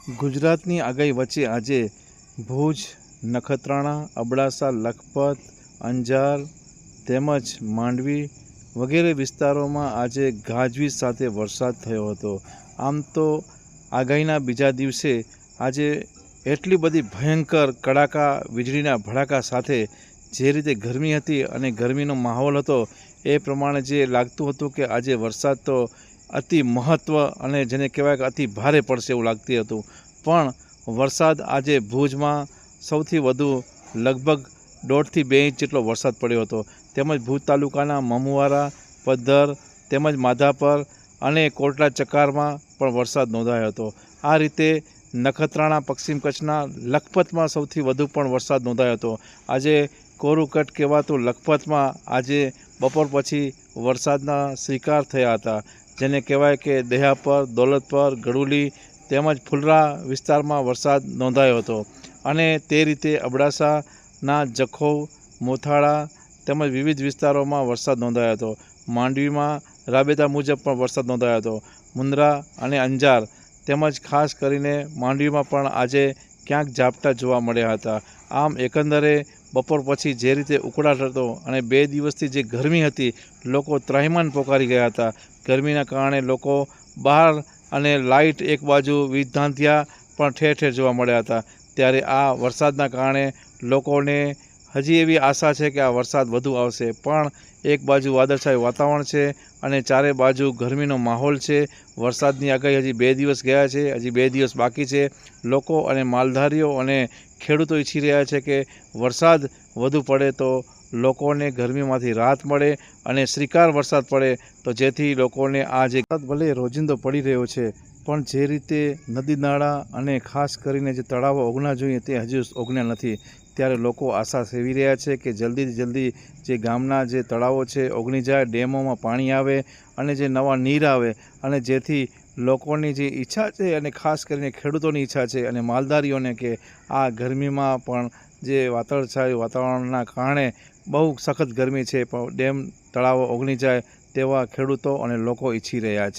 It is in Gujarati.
ગુજરાતની આગાહી વચ્ચે આજે ભુજ, નખત્રાણા, અબડાસા, લખપત, અંજાર તેમજ માંડવી વગેરે વિસ્તારોમાં આજે ગાજવીજ સાથે વરસાદ થયો હતો. આમ તો આગાહીના બીજા દિવસે આજે એટલી બધી ભયંકર કડાકા, વીજળીના ભડાકા સાથે જે રીતે ગરમી હતી અને ગરમીનો માહોલ હતો એ પ્રમાણે જે લાગતું હતું કે આજે વરસાદ તો અતિ મહત્ત્વ અને જેને કહેવાય કે અતિ ભારે પડશે એવું લાગતું હતું. પણ વરસાદ આજે ભુજમાં સૌથી વધુ લગભગ દોઢથી બે ઇંચ જેટલો વરસાદ પડ્યો હતો. તેમજ ભુજ તાલુકાના મમુવારા, પદ્ધર તેમજ માધાપર અને કોટડા ચકારમાં પણ વરસાદ નોંધાયો હતો. આ રીતે નખત્રાણા, પશ્ચિમ કચ્છના લખપતમાં સૌથી વધુ પણ વરસાદ નોંધાયો હતો. આજે કોરુકટ કહેવાતું લખપતમાં આજે બપોર પછી વરસાદના શિકાર થયા હતા. જેને કહેવાય કે દહ્યાપર દોલતપર ગડુલી તેમજ ફુલરા વિસ્તારમાં વરસાદ નોંધાયો હતો. અને તે રીતે અબડાસાના જખૌ, મોથાળા તેમજ વિવિધ વિસ્તારોમાં વરસાદ નોંધાયો હતો. માંડવીમાં રાબેતા મુજબ પણ વરસાદ નોંધાયો હતો. મુન્દ્રા અને અંજાર તેમજ ખાસ કરીને માંડવીમાં પણ આજે ક્યાંક ઝાપટા જોવા મળ્યા હતા. આમ એકંદરે બપોર પછી જે રીતે ઉકળાટ હતો અને બે દિવસથી જે ગરમી હતી, લોકો ત્રાહિમાન પોકારી ગયા હતા. ગરમીના કારણે લોકો બહાર અને લાઇટ એક બાજુ વિધાંધ્યા પણ ઠેર ઠેર જોવા મળ્યા હતા. ત્યારે આ વરસાદના કારણે લોકોને હજી એવી આશા છે કે આ વરસાદ વધુ આવશે, પણ એક બાજુ વાદળછાયું વાતાવરણ છે અને ચારે બાજુ ગરમીનો માહોલ છે. વરસાદની આગાહી હજી બે દિવસ ગયા છે, હજી બે દિવસ બાકી છે. લોકો અને માલધારીઓ અને ખેડૂતો ઈચ્છી રહ્યા છે કે વરસાદ વધુ પડે તો લોકોને ગરમીમાંથી રાહત મળે અને શ્રીકાર વરસાદ પડે તો જેથી લોકોને આ જે ભલે રોજિંદો પડી રહ્યો છે, પણ જે રીતે નદી નાળા અને ખાસ કરીને જે તળાવો ઓગણા જોઈએ તે હજુ ઓગણ્યા નથી. ત્યારે લોકો આશા સેવી રહ્યા છે કે જલ્દીથી જલ્દી જે ગામના જે તળાવો છે ઓગણી જાય ડેમોમાં પાણી આવે અને જે નવા નીર આવે અને જેથી લોકોની જે ઈચ્છા છે અને ખાસ કરીને ખેડૂતોની ઈચ્છા છે અને માલધારીઓને કે આ ગરમીમાં પણ જે વાતળછાયું વાતાવરણના કારણે બહુ સખત ગરમી છે, પણ ડેમ, તળાવો ઓગણી જાય તેવા ખેડૂતો અને લોકો ઈચ્છી રહ્યા છે.